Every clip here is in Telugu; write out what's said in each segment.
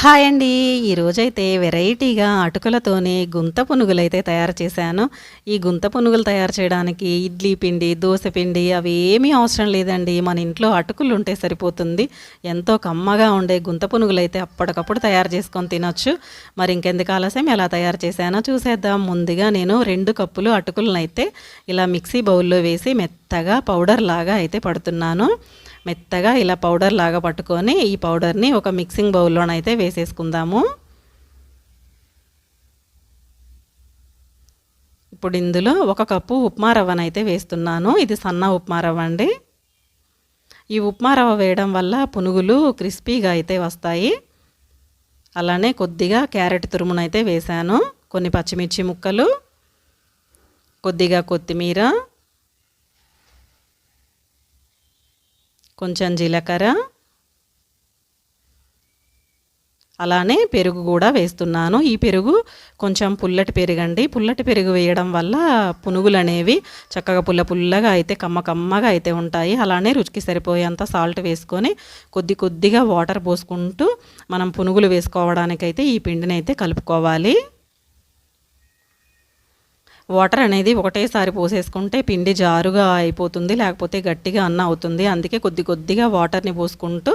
హాయ్ అండి. ఈరోజైతే వెరైటీగా అటుకులతోనే గుంత పునుగులు అయితే తయారు చేశాను. ఈ గుంత పునుగులు తయారు చేయడానికి ఇడ్లీ పిండి దోశ పిండి అవి ఏమీ అవసరం లేదండి. మన ఇంట్లో అటుకులు ఉంటే సరిపోతుంది. ఎంతో కమ్మగా ఉండే గుంత పునుగులు అయితే అప్పటికప్పుడు తయారు చేసుకొని తినొచ్చు. మరి ఇంకెందుకు ఆలస్యం? ఎలా తయారు చేశానో చూసేద్దాం. ముందుగా నేను రెండు కప్పులు అటుకులను అయితే ఇలా మిక్సీ బౌల్లో వేసి మెత్తగా పౌడర్ లాగా అయితే పడుతున్నాను. మెత్తగా ఇలా పౌడర్ లాగా పట్టుకొని ఈ పౌడర్ని ఒక మిక్సింగ్ బౌల్లోనైతే వేసేసుకుందాము. ఇప్పుడు ఇందులో ఒక కప్పు ఉప్మా రవ్వనైతే వేస్తున్నాను. ఇది సన్న ఉప్మా రవ్వ అండి. ఈ ఉప్మా రవ్వ వేయడం వల్ల పునుగులు క్రిస్పీగా అయితే వస్తాయి. అలానే కొద్దిగా క్యారెట్ తురుమునైతే వేశాను. కొన్ని పచ్చిమిర్చి ముక్కలు కొద్దిగా కొత్తిమీర కొంచెం జీలకర్ర అలానే పెరుగు కూడా వేస్తున్నాను. ఈ పెరుగు కొంచెం పుల్లటి పెరుగండి. పుల్లటి పెరుగు వేయడం వల్ల పునుగులు అనేవి చక్కగా పుల్ల పుల్లగా అయితే కమ్మ కమ్మగా అయితే ఉంటాయి. అలానే రుచికి సరిపోయేంత సాల్ట్ వేసుకొని కొద్ది కొద్దిగా వాటర్ పోసుకుంటూ మనం పునుగులు వేసుకోవడానికైతే ఈ పిండిని అయితే కలుపుకోవాలి. వాటర్ అనేది ఒకటేసారి పోసేసుకుంటే పిండి జారుగా అయిపోతుంది లేకపోతే గట్టిగా అన్న అవుతుంది. అందుకే కొద్ది కొద్దిగా వాటర్ని పోసుకుంటూ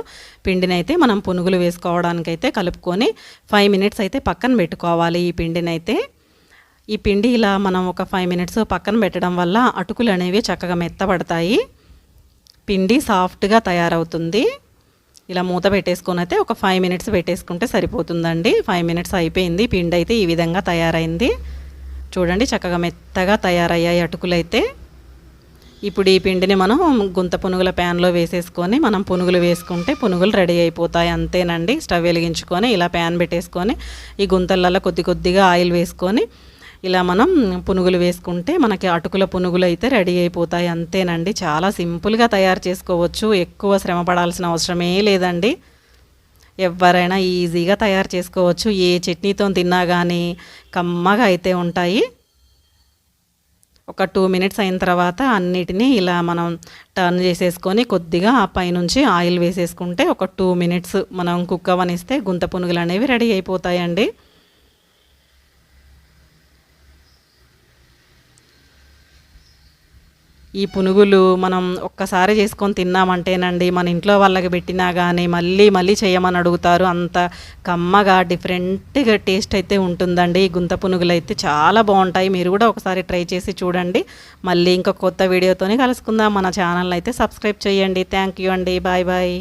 పిండిని అయితే మనం పునుగులు వేసుకోవడానికైతే కలుపుకొని ఫైవ్ మినిట్స్ అయితే పక్కన పెట్టుకోవాలి ఈ పిండిని అయితే ఈ పిండి ఇలా మనం ఒక ఫైవ్ మినిట్స్ పక్కన పెట్టడం వల్ల అటుకులు అనేవి చక్కగా మెత్తబడతాయి. పిండి సాఫ్ట్గా తయారవుతుంది. ఇలా మూత పెట్టేసుకొని అయితే ఒక ఫైవ్ మినిట్స్ పెట్టేసుకుంటే సరిపోతుందండి. ఫైవ్ మినిట్స్ అయిపోయింది పిండి అయితే ఈ విధంగా తయారైంది. చూడండి చక్కగా మెత్తగా తయారయ్యాయి అటుకులైతే. ఇప్పుడు ఈ పిండిని మనం గుంత పునుగుల ప్యాన్లో వేసేసుకొని మనం పునుగులు వేసుకుంటే పునుగులు రెడీ అయిపోతాయి అంతేనండి. స్టవ్ వెలిగించుకొని ఇలా ప్యాన్ పెట్టేసుకొని ఈ గుంతలలో కొద్ది కొద్దిగా ఆయిల్ వేసుకొని ఇలా మనం పునుగులు వేసుకుంటే మనకి అటుకుల పునుగులు అయితే రెడీ అయిపోతాయి అంతేనండి. చాలా సింపుల్గా తయారు చేసుకోవచ్చు. ఎక్కువ శ్రమ పడాల్సిన అవసరమే లేదండి. ఎవరైనా ఈజీగా తయారు చేసుకోవచ్చు. ఏ చట్నీతో తిన్నా కానీ కమ్మగా అయితే ఉంటాయి. ఒక టూ మినిట్స్ అయిన తర్వాత అన్నిటినీ ఇలా మనం టర్న్ చేసేసుకొని కొద్దిగా ఆ పైనుంచి ఆయిల్ వేసేసుకుంటే ఒక టూ మినిట్స్ మనం కుక్ అవనిస్తే గుంత పునుగులు అనేవి రెడీ అయిపోతాయండి. ఈ పునుగులు మనం ఒక్కసారి చేసుకొని తిన్నామంటేనండి మన ఇంట్లో వాళ్ళకి పెట్టినా కానీ మళ్ళీ మళ్ళీ చేయమని అడుగుతారు. అంత కమ్మగా డిఫరెంట్గా టేస్ట్ అయితే ఉంటుందండి. ఈ గుంత పునుగులు అయితే చాలా బాగుంటాయి. మీరు కూడా ఒకసారి ట్రై చేసి చూడండి. మళ్ళీ ఇంకా కొత్త వీడియోతోనే కలుసుకుందాం. మన ఛానల్ అయితే సబ్స్క్రైబ్ చేయండి. థ్యాంక్ యూ అండి. Bye bye.